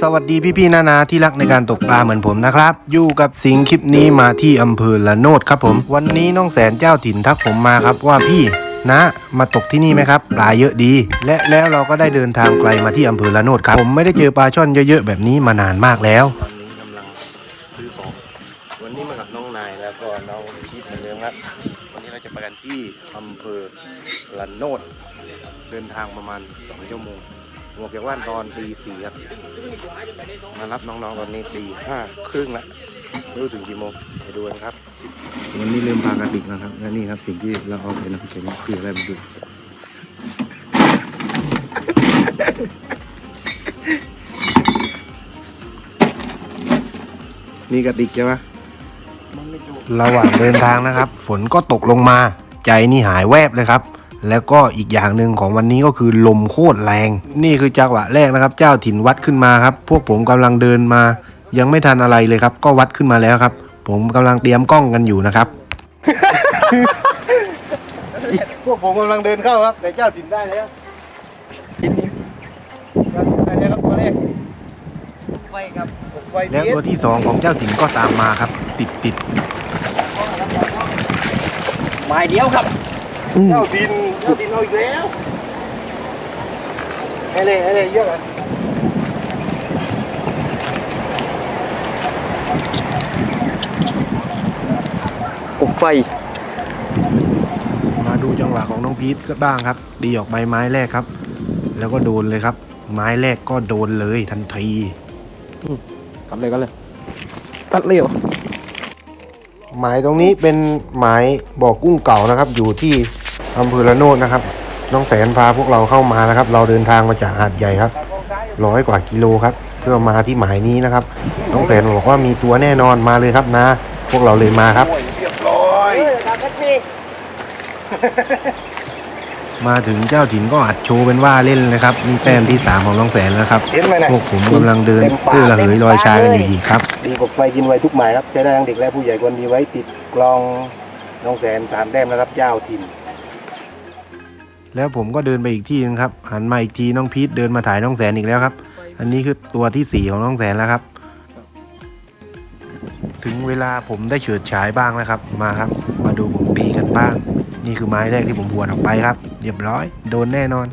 สวัสดีพี่ๆนานาที่รักในการตกปลาเหมือนผมนะครับ อยู่กับสิงห์คลิปนี้มาที่อำเภอละโนดครับผม วันนี้น้องแสนเจ้าถิ่นทักผมมาครับว่าพี่นะมาตกที่นี่ไหมครับ ปลาเยอะดี และแล้วเราก็ได้เดินทางไกลมาที่อำเภอละโนดครับ ผมไม่ได้เจอปลาช่อนเยอะๆแบบนี้มานานมากแล้วตอนนี้กำลังซื้อของวันนี้มากับน้องนายแล้วก็น้องพีทเหมือนเดิมครับวันนี้เราจะไปกันที่อำเภอละโนด เดินทางประมาณ2ชั่วโมง ออกจากบ้านตอนตีสี่ครับ มารับน้องๆตอนนี้ตีห้าครึ่งละไม่รู้ถึงกี่โมงไปดูกันครับ วันนี้ลืมพากระติกนะครับ และนี่ครับสิ่งที่เราเอาไปนะเป็นคืออะไรมาดูนี่กระติกใช่ปะระหว่างเดินทางนะครับ ฝนก็ตกลงมา ใจนี่หายแวบเลยครับ แล้วก็อีกอย่างหนึ่งของวันนี้ก็คือลมโคตรแรง นี่คือจังหวะแรกนะครับ เจ้าถิ่นวัดขึ้นมาครับ พวกผมกำลังเดินมา ยังไม่ทันอะไรเลยครับ ก็วัดขึ้นมาแล้วครับ ผมกำลังเตรียมกล้องกันอยู่นะครับ พวกผมกำลังเดินเข้าครับ แต่เจ้าถิ่นได้แล้วได้แล้วครับตัวแรกไฟครับไแล้วตัวที่สองของเจ้าถิ่นก็ตามมาครับ ติดติดไม้เดียวครับ เจ้าถิ่นเจ้าถิ่นเอาอีกแล้วเฮ้ยเลยเฮ้ยเลยเยอะอะอบไฟ มาดูจังหวะของน้องพีทก็บ้างครับตีออกใบไม้แรกครับ แล้วก็โดนเลยครับ ไม้แรกก็โดนเลยทันทีกันเลยกันเลย ตัดเร็ว หมายตรงนี้เป็นหมายบ่อกุ้งเก่านะครับ อยู่ที่ อำเภอละโนดนะครับ น้องแสนพาพวกเราเข้ามานะครับ เราเดินทางมาจากหาดใหญ่ครับร้อยกว่ากิโลครับ เพื่อมาที่หมายนี้นะครับ น้องแสนบอกว่ามีตัวแน่นอนมาเลยครับนะ พวกเราเลยมาครับมาถึงเจ้าถิ่นก็อัดโชว์เป็นว่าเล่นเลยครับนี่แต้มที่สามของน้องแสนแล้วครับพวกผมกำลังเดินเพื่อระเหยลอยชายกันอยู่อีกครับดีกว่าไฟกินไวทุกหมายครับใช้ได้ทั้งเด็กและผู้ใหญ่ควรมีไว้ติดกลองน้องแสนสามแต้มนะครับเจ้าถิ่น แล้วผมก็เดินไปอีกที่นึงครับหันมาอีกทีน้องพีทเดินมาถ่ายน้องแสนอีกแล้วครับ อันนี้คือตัวที่สี่ของน้องแสนแล้วครับ ถึงเวลาผมได้เฉิดฉายบ้างแล้วครับ มาครับ มาดูผมตีกันบ้าง นี่คือไม้แรกที่ผมหวดออกไปครับเรียบร้อย โดนแน่นอน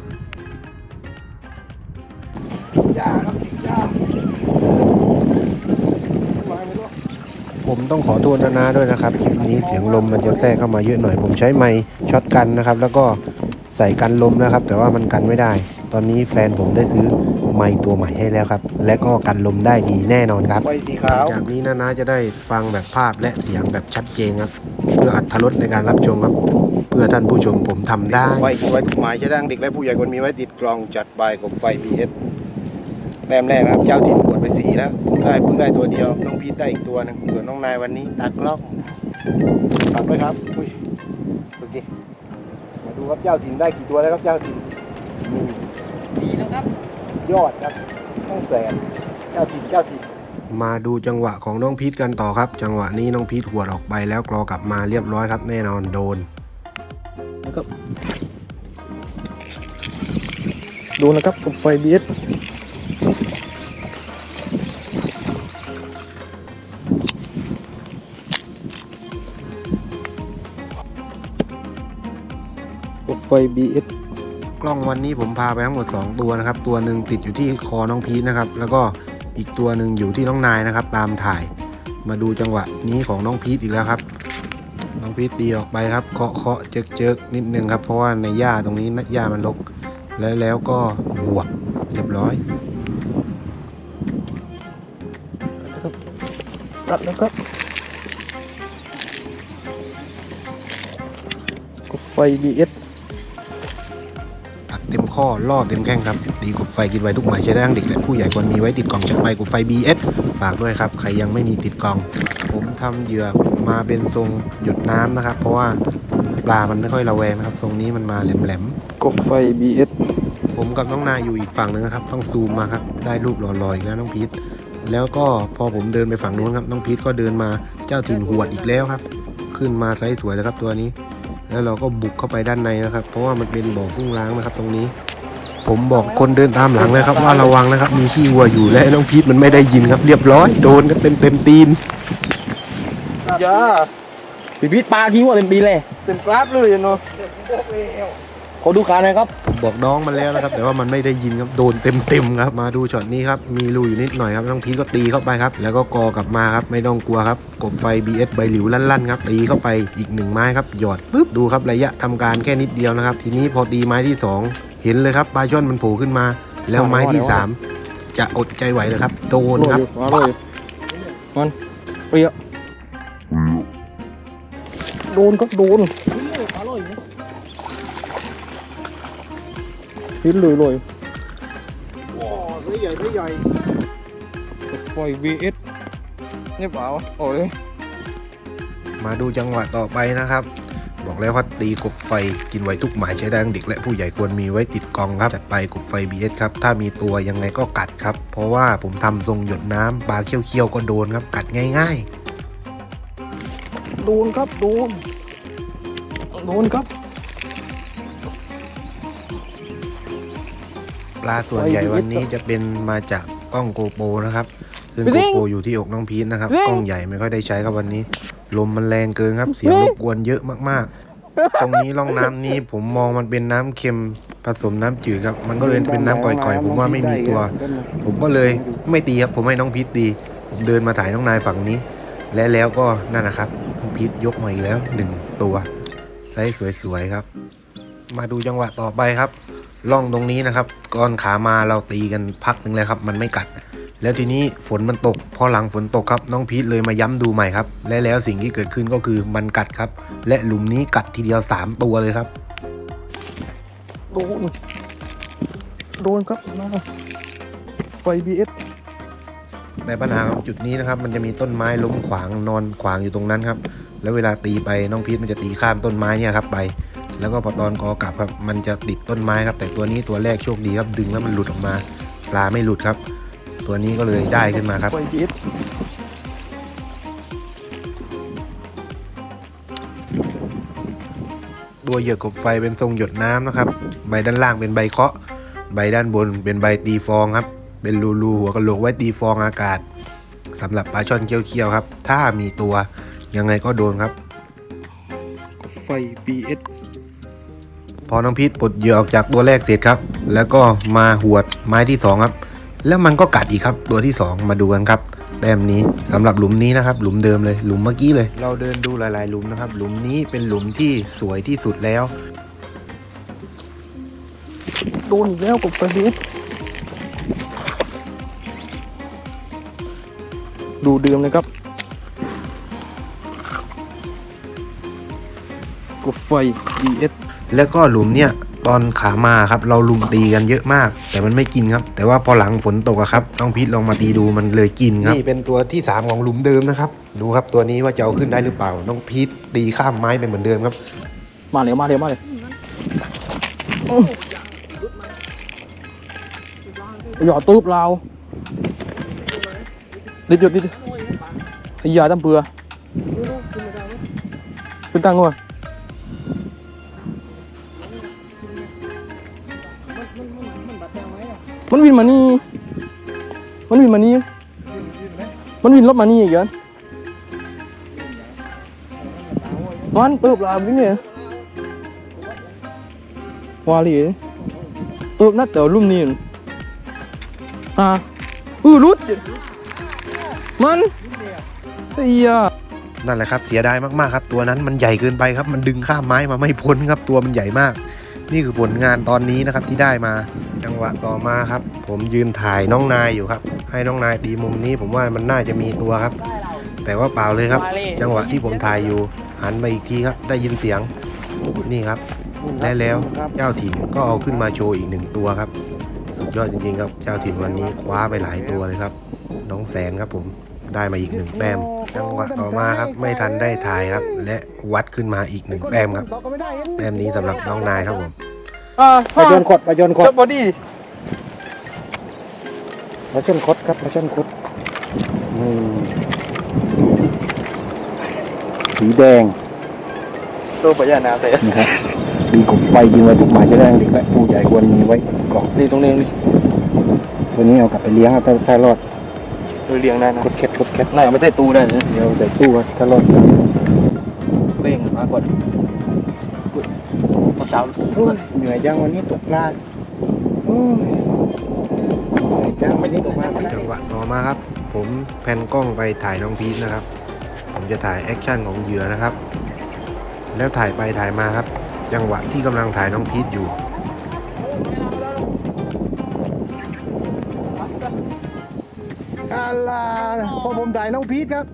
ผมต้องขอโทษนานาด้วยนะครับ คลิปนี้เสียงลมมันจะแทรกเข้ามาเยอะหน่อย ผมใช้ไมค์ช็อตกันนะครับ แล้วก็ ใส่กันลมนะครับ แต่ว่ามันกันไม่ได้ ตอนนี้แฟนผมได้ซื้อไมค์ตัวใหม่ให้แล้วครับ และก็กันลมได้ดีแน่นอนครับไฟสีหลัขางวจากนี้นานาจะได้ฟังแบบภาพและเสียงแบบชัดเจนครับ เพื่ออัตรสในการรับชมครับ เพื่อท่านผู้ชมผมทำได้ไฟกินไวทุกหมายใช้ได้ทั้งเด็กและผู้ใหญ่ควรมีไว้ติดกลองจัดใบกับไฟบีเอสแต้มแรกนะครับ เจ้าถิ่นกดไปสี่แล้วได้เพิ่งได้ตัวเดียว น้องพีทได้อีกตัวหนึงส่วนน้องนายวันนี้ตากล้องตัดด้วยครับ อุ้ยดูดิ มาดูครับเจ้าถิ่นได้กี่ตัวแล้วครับเจ้าถิ่นนี่ดีแล้วครับ ยอดครับต้องแสนเจ้าถิ่นเจ้าถิ่นมาดูจังหวะของน้องพีทกันต่อครับ จังหวะนี้น้องพีทหัวดออกไปแล้วกรอกลับมาเรียบร้อยครับ แน่นอนโดนนะครับดูนะครับอบไฟบีเอส อบไฟบีเอสกล้องวันนี้ผมพาไปทั้งหมด 2 ตัวนะครับ ตัวหนึ่งติดอยู่ที่คอน้องพีทนะครับ แล้วก็อีกตัวหนึ่งอยู่ที่น้องนายนะครับ ตามถ่าย มาดูจังหวะนี้ของน้องพีทอีกแล้วครับ น้องพีทตีออกไปครับ เคาะเคาะเจิกเจิกนิดนึงครับ เพราะว่าในหญ้าตรงนี้นะหญ้ามันรกแล้วแล้วก็บวกเรียบร้อยรับนะครับอบไฟบีเอสอัดเต็ม ข้อล่อเต็มแข้งครับตีกบไฟกินไว้ทุกหมายใช้ได้ทั้งเด็กและผู้ใหญ่ควรมีไว้ติดกล่องจัดไปกบไฟ BS ฝากด้วยครับ ใครยังไม่มีติดกล่อง ผมทำเหยื่อมาเป็นทรงหยุดน้ำนะครับ เพราะว่าปลามันไม่ค่อยระแวงนะครับ ทรงนี้มันมาแหลมกบไฟบีเอสๆผมกับน้องนายอยู่อีกฝั่งหนึงนะครับ ต้องซูมมาครับ ได้รูปหล่อๆอีกแล้วน้องพีทแล้วก็พอผมเดินไปฝั่งนู้นครับ น้องพีทก็เดินมาเจ้าถิ่นหวดอีกแล้วครับ ขึ้นมาไซส์สวยแล้วครับตัวนี้ แล้วเราก็บุกเข้าไปด้านในนะครับ เพราะว่ามันเป็นบ่อกุ้งล้างนะครับตรงนี้ ผมบอกคนเดินตามหลังเลยครับ ว่าระวังนะครับ มีขี้วัวอยู่และน้องพีทมันไม่ได้ยินครับ เรียบร้อยโดนกันเต็มเต็มๆตีนอย่าพี่พีทปลาทิ้งว่าเต็มปีเลยเต็มกราฟเลยเนาะขอดูขาหน่อยครับผมบอกน้องมันแล้วนะครับ แต่ว่ามันไม่ได้ยินครับโดนเต็มเต็มๆครับ มาดูช็อตนี้ครับมีรูอยู่นิดหน่อยครับน้องพีทก็ตีเข้าไปครับ แล้วก็กอกลับมาครับไม่ต้องกลัวครับกบไฟ BS ใบหลิวลั่นๆครับตีเข้าไปอีกหนึ่งไม้ครับหยอดปุ๊บดูครับระยะทำการแค่นิดเดียวนะครับ ทีนี้พอตีไม้ที่ 2 เห็นเลยครับปลาช่อนมันโผล่ขึ้นมา แล้วไม้ที่3จะอดใจไหวเลยครับ โดนครับมาเลยมันเปรี้ยวโดนก็โดนพิ้นเลยเลยว้าวตัวใหญ่ตัวใหญ่ปล่อย VS เนี่ยเปล่าโอ้ยมาดูจังหวะต่อไปนะครับ บอกแล้วว่าตีกบไฟกินไว้ทุกหมายใช้ได้ทั้งเด็กและผู้ใหญ่ควรมีไว้ติดกองครับจัดไปกบไฟ BS ครับถ้ามีตัวยังไงก็กัดครับ เพราะว่าผมทำทรงหยดน้ำปลาเคี้ยวๆก็โดนครับกัดง่ายโดนครับโดนโดนครับๆปลาส่วนใหญ่วันนี้จะเป็นมาจากกล้องโกโปรนะครับ ซึ่งไปโกดิโปรอยู่ที่อกน้องพีทนะครับเร่งกล้องใหญ่ไม่ค่อยได้ใช้ครับวันนี้ ลมมันแรงเกินครับ เสียงรบกวนเยอะมากๆ ตรงนี้ร่องน้ำนี้ผมมองมันเป็นน้ำเค็มผสมน้ำจืดครับ มันก็เลยเป็นน้ำก่อยๆ ผมว่าไม่มีตัว ผมก็เลยไม่ตีครับ ผมให้น้องพีทตีผมเดินมาถ่ายน้องนายฝั่งนี้ และแล้วก็นั่นนะครับน้องพีทยกมาอีกแล้วหนึ่งตัวไซส์สวยๆครับ มาดูจังหวะต่อไปครับล่องตรงนี้นะครับ ก่อนขามาเราตีกันพักหนึ่งแล้วครับ มันไม่กัด แล้วทีนี้ฝนมันตก พอหลังฝนตกครับ น้องพีทเลยมาย้ำดูใหม่ครับ และแล้วสิ่งที่เกิดขึ้นก็คือมันกัดครับ และหลุมนี้กัดทีเดียว 3 ตัวเลยครับโดนโดนครับนะไฟ BS แต่ปัญหาของจุดนี้นะครับ มันจะมีต้นไม้ล้มขวางนอนขวางอยู่ตรงนั้นครับ แล้วเวลาตีไปน้องพีทมันจะตีข้ามต้นไม้เนี่ยครับไปแล้วก็พอตอนกอกลับครับ มันจะติดต้นไม้ครับ แต่ตัวนี้ตัวแรกโชคดีครับ ดึงแล้วมันหลุดออกมา ปลาไม่หลุดครับ ตัวนี้ก็เลยได้ขึ้นมาครับไฟ BS ตัวเหยื่อกบไฟเป็นทรงหยดน้ำนะครับ ใบด้านล่างเป็นใบเคาะ ใบด้านบนเป็นใบตีฟองครับ เป็นรูๆหัวกะโหลกไว้ตีฟองอากาศสำหรับปลาช่อนเคี้ยวๆครับ ถ้ามีตัวยังไงก็โดนครับ ไฟ BS พอน้องพีทปลดเหยื่อออกจากตัวแรกเสร็จครับ แล้วก็มาหวดไม้ที่สองครับ แล้วมันก็กัดอีกครับ ตัวที่สองมาดูกันครับแต้มนี้สำหรับหลุมนี้นะครับ หลุมเดิมเลยหลุมเมื่อกี้เลย เราเดินดูหลาย ๆ หลุมนะครับ หลุมนี้เป็นหลุมที่สวยที่สุดแล้วโดนอีกแล้วกับไฟ BS ดูเดิมเลยครับกับไฟ BS แล้วก็หลุมเนี่ย ตอนขามาครับ เราลุมตีกันเยอะมาก แต่มันไม่กินครับ แต่ว่าพอหลังฝนตกอะครับน้องพีทลองมาตีดูมันเลยกินครับนี่เป็นตัวที่ 3 ของหลุมเดิมนะครับ ดูครับตัวนี้ว่าจะเอาขึ้นได้หรือเปล่า น้องพีทตีข้ามไม้ไปเหมือนเดิมครับ มาเร็วมาเร็วมาเร็วหยอดตู้เราดิจุดดิจุดไอ้ยาตั้มเบือขึ้นตั้งก่อน มันวินมานี่ มันวินมานี่ มันวินรถมานี่อีกเหรอมันปืบลาวิ่งเนี่ยวาลีตัวนัดเดี๋ยวรุ่มนี้อ่าอือรุดมันไอ้ยานั่นแหละครับเสียดายมากๆครับ ตัวนั้นมันใหญ่เกินไปครับ มันดึงข้ามไม้มาไม่พ้นครับตัวมันใหญ่มาก นี่คือผลงานตอนนี้นะครับที่ได้มา จังหวะต่อมาครับ ผมยืนถ่ายน้องนายอยู่ครับ ให้น้องนายตีมุมนี้ผมว่ามันน่าจะมีตัวครับ แต่ว่าเปล่าเลยครับ จังหวะที่ผมถ่ายอยู่หันมาอีกทีครับ ได้ยินเสียงนี่ครับ และแล้วเจ้าถิ่นก็เอาขึ้นมาโชว์อีกหนึ่งตัวครับ สุดยอดจริงๆครับ เจ้าถิ่นวันนี้คว้าไปหลายตัวเลยครับ น้องแสนครับผมได้มาอีกหนึ่งแต้ม จังหวะต่อมาครับไม่ทันได้ถ่ายครับ และวัดขึ้นมาอีกหนึ่งแต้มครับแต้มนี้สำหรับน้องนายครับผม อ่าปลาชนคดปลาชนคดจับบอดี้ปลาชนคดครับปลาชนคดอืมสีแดงตัวปะยานาเสร็จนะครับมีกบไฟยิงไว้ทุกหมายจะแรงเด็กและผู้ใหญ่ควรมีไว้กล่องนี่ตรงนี้นี่ตัวนี้เอากลับไปเลี้ยงครับถ้าถ้ารอดเราเลี้ยงได้นะคดแคทคดแคทน่าจะไม่ใช่ตู้ได้นะเดี๋ยวใส่ตู้ครับถ้ารอดเบ่งมาก่อนพอ เช้าโอ้ยเหนื่อยจังวันนี้ตกปลาโอ้ยเหนื่อยจังวันนี้ตกปลาจังหวะต่อมาครับ ผมแพนกล้องไปถ่ายน้องพีทนะครับ ผมจะถ่ายแอคชั่นของเหยื่อนะครับ แล้วถ่ายไปถ่ายมาครับ จังหวะที่กำลังถ่ายน้องพีทอยู่อาลาพอผมถ่ายน้องพีทครับ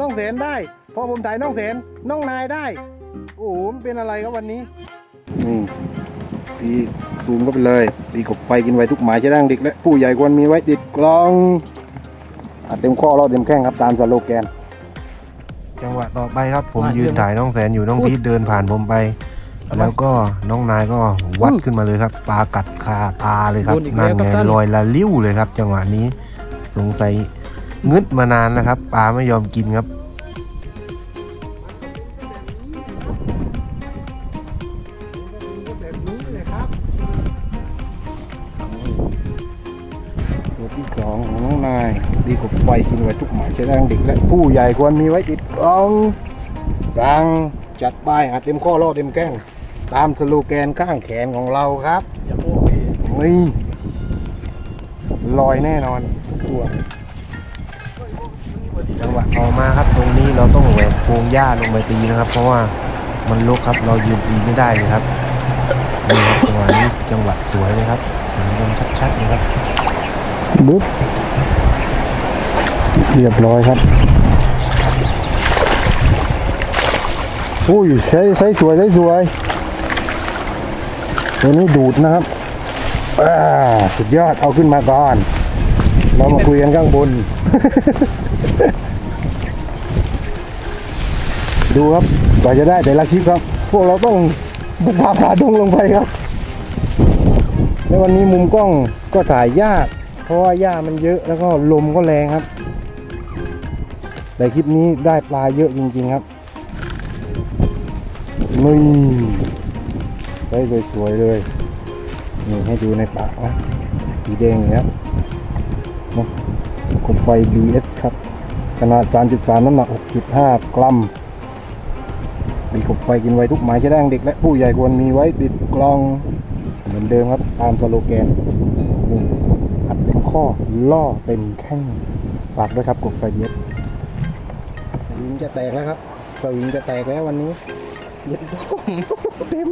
น้องแสนได้ พอผมถ่ายน้องแสนน้องนายได้ โอ้โหมันเป็นอะไรครับวันนี้ นี่ตีซูมก็ไปเลยตีกบไฟกินไว้ทุกหมายจะร่างเด็กและผู้ใหญ่ควรมีไว้ติดกลองอัดเต็มข้อรอดเต็มแข้งครับตามสโลแกน จังหวะต่อไปครับ ผมยืนถ่ายน้องแสนอยู่น้องพีทเดินผ่านผมไป แล้วก็น้องนายก็วัดขึ้นมาเลยครับปลากัดคาตาเลยครับนั่นไงลอยละลิ้วเลยครับ จังหวะนี้สงสัยงึดมานานแล้วครับปลาไม่ยอมกินครับแบบ ดีกว่าไฟกินไว้ทุกหมายใช้แรงเด็กและผู้ใหญ่ควรมีไว้ติดกลองสั่งจัดไปอัดเต็มข้อรอดเต็มแข้ง ตามสโลแกนข้างแขนของเราครับนี่ลอยแน่นอนตัวจังหวะต่อมาครับตรงนี้เราต้องแหวกโพงหญ้าลงไปตีนะครับ เพราะว่ามันรกครับเรายืนตีไม่ได้เลยครับนี่ครับจังหวะนี้จังหวะสวยเลยครับเห็นกันชัดๆเลยครับบุ๊บ เรียบร้อยครับอุ้ยใช้ใช้สวยใช้สวยตัวนี้ดูดนะครับอ่าสุดยอดเอาขึ้นมาก่อน เรามาคุยกันข้างบน ดูครับกว่าจะได้แต่ละคลิปครับ พวกเราต้องบุกพาขาดงลงไปครับ แล้ววันนี้มุมกล้องก็ถ่ายยาก เพราะว่าหญ้ามันเยอะแล้วก็ลมก็แรงครับ แต่คลิปนี้ได้ปลาเยอะจริงๆครับนี่ได้สวยๆเลยนี่ให้ดูในปากนะสีแดงอย่างเงี้ยนะกบไฟ BS ครับ ขนาด 3.3 น้ำหนัก 6.5 กรัมมีกบไฟกินไว้ทุกหมายจะแดงเด็กและผู้ใหญ่ควรมีไว้ติดกลอง เหมือนเดิมครับ ตามสโลแกนนี่อัดเต็มข้อล่อเต็มแข้งฝากด้วยครับกบไฟ BS จะแตกแล้วครับสวิงจะแตกแล้ววันนี้เย็นโต้มเต็ม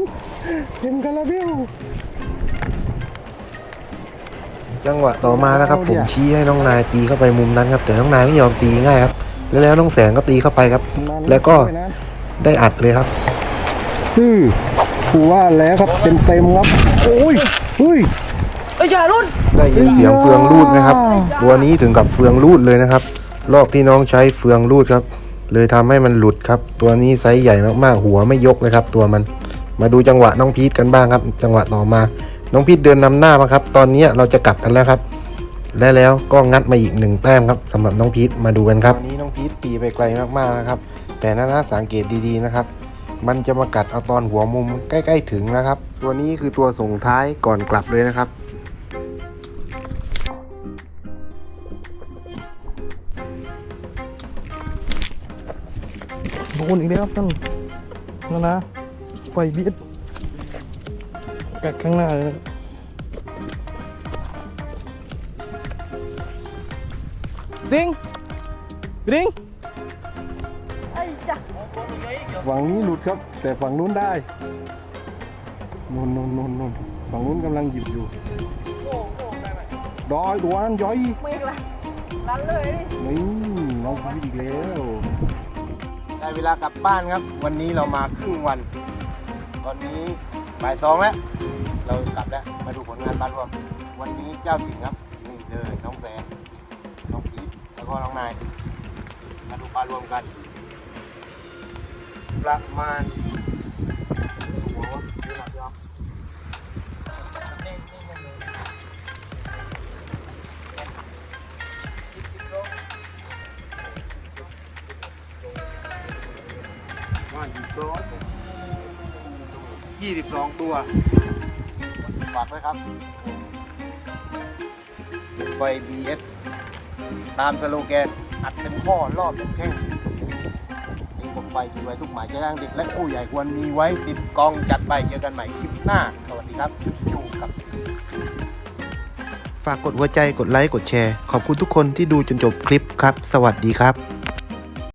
เต็มคาราเบลจังหวะต่อมานะครับ ผมชี้ให้น้องนายตีเข้าไปมุมนั้นครับ แต่น้องนายไม่ยอมตีง่ายครับ แล้วแล้วน้องแสนก็ตีเข้าไปครับ แล้วก็ได้อัดเลยครับคือกูว่าแล้วครับเต็มเต็มๆครับโอ้ยเฮ้ยเอ้ยอย่ารุ่นได้ยินเสียงเฟืองรูดไหมครับ ตัวนี้ถึงกับเฟืองรูดเลยนะครับ รอบที่น้องใช้เฟืองรูดครับ เลยทำให้มันหลุดครับ ตัวนี้ไซส์ใหญ่มากๆ หัวไม่ยกเลยครับ ตัวมัน มาดูจังหวะน้องพีทกันบ้างครับ จังหวะต่อมา น้องพีทเดินนำหน้ามาครับ ตอนนี้เราจะกลับกันแล้วครับ และแล้วก็งัดมาอีกหนึ่งแต้มครับสำหรับน้องพีทมาดูกันครับตอนนี้น้องพีทตีไปไกลมากๆนะครับ แต่น่าสังเกตดีๆนะครับ มันจะมากัดเอาตอนหัวมุมใกล้ ๆ ถึงนะครับ ตัวนี้คือตัวส่งท้ายก่อนกลับเลยนะครับ โดนอีกแล้วครับท่านนะนะไฟเบียดกัดข้างหน้าเลยนะสิงสิงฝั่งนี้หลุดครับ แต่ฝั่งนู้นได้นู่นนู่นนู่นนู่นฝั่งนู้นกำลังหยิบอยู่ดอยตัวนั้นย่อยไม่เป็นไรรันเลยดินี่น้องพีทอีกแล้ว ได้เวลากลับบ้านครับ วันนี้เรามาครึ่งวัน ตอนนี้บ่ายสองแล้ว เรากลับแล้ว มาดูผลงานบ้านรวม วันนี้เจ้าถิ่นครับ นี่เลยน้องแสนน้องพีทแล้วก็น้องนาย มาดูปลารวมกัน ประมาณหัววะดูหนักยอมว่ ยู่ร้อย22ตัว ฝากด้วยครับ ไฟ BS ตามสโลแกน อัดเต็มข้อรอบเต็มแข้งตีกบไฟกินไว้ทุกหมายใช้ร่างเด็กและผู้ใหญ่ควรมีไว้ติดกองจัดไปเจอกันใหม่คลิปหน้า สวัสดีครับ อยู่กับ ฝากกดหัวใจกดไลค์กดแชร์ ขอบคุณทุกคนที่ดูจนจบคลิปครับ สวัสดีครับ